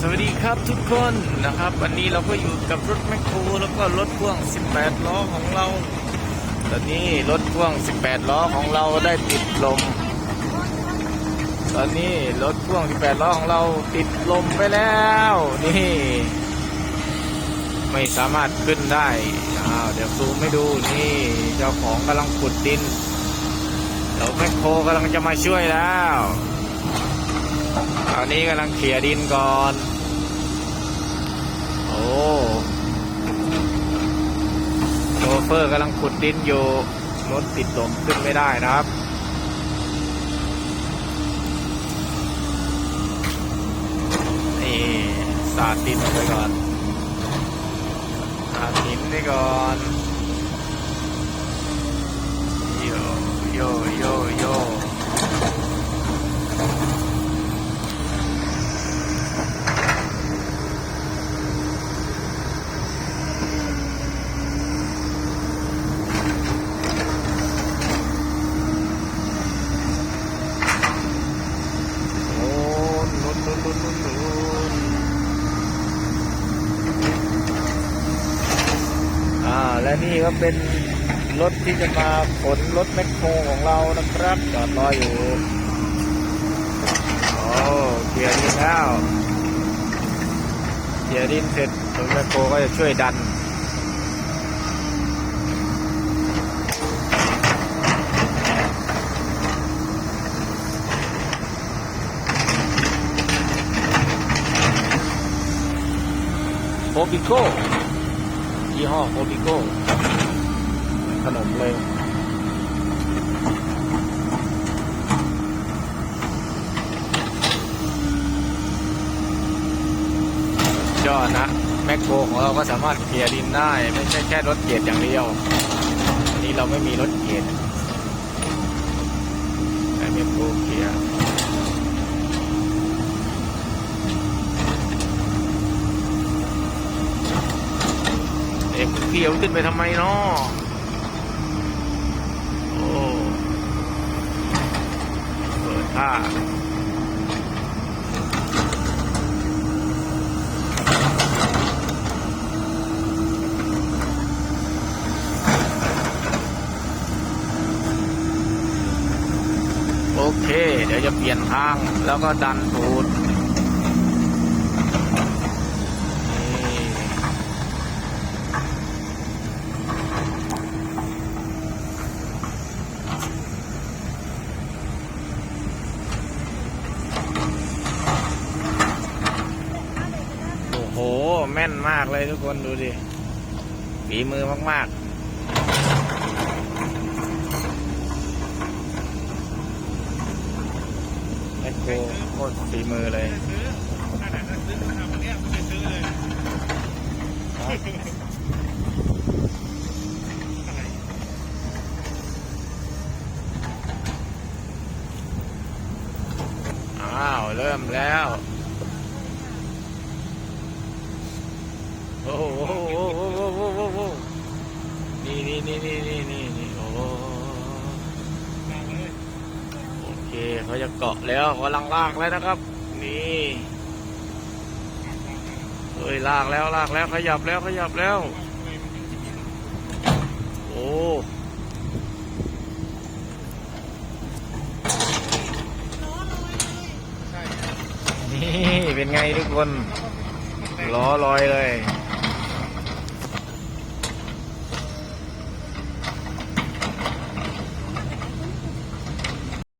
สวัสดีครับทุกคนนะครับ วันนี้เราก็อยู่กับรถแมคโครแล้วก็รถพ่วง 18 ล้อของเรา ตอนนี้รถพ่วง 18 ล้อของเราได้ติดลม ตอนนี้รถพ่วง 18 ล้อของเราติดลมไปแล้ว นี่ ไม่สามารถขึ้นได้อ้าวเดี๋ยวซูมให้ดูนี่เจ้าของกำลังขุดดินเราแมคโครกำลังจะมาช่วยแล้ว อนนี้กำลังเขี่ยดินก่อน โอ้โชเฟอร์กำลังขุดดินอยู่ รถติดลมขึ้นไม่ได้นะครับนี่สาดดินลงไปก่อนสาดหินไปก่อนโยโยโย โย โอ้นุนนุนนุนนุนนุนอ่า และ นี่ก็เป็นรถที่จะมาขนรถแมคโครของเรานะครับจอดรออยู่โอ้เกียร์ดินแล้วเกียร์ดินเสร็จรถแมคโครก็จะช่วยดันโคบิโก้ ยี่ห้อโคบิโก้ขนมเลยยอดนะ แมคโครของเราก็สามารถเคลียร์ดินได้ ไม่ใช่แค่รถเกียร์อย่างเดียว อันนี้เราไม่มีรถเกียร์แต่แมคโครเคลียร์ เที่ยวขึ้นไปทำไมเนาะโอ้เปิดท่าโอเค เดี๋ยวจะเปลี่ยนทางแล้วก็ดันตูด แม่นมากเลยทุกคนดูดิฝีมือมาก ๆแมคโคโคตรฝีมือเลยอ้าว เริ่มแล้ว โอ้โหนี่นี่นี่นี่นี่นี่นี่โอ้โหโอเคเขาจะเกาะแล้วเขาลังลากแล้วนะครับ นี่เฮ้ยลากแล้วลากแล้วขยับแล้วขยับแล้ว โอ้นี่เป็นไงทุกคนล้อลอยเลย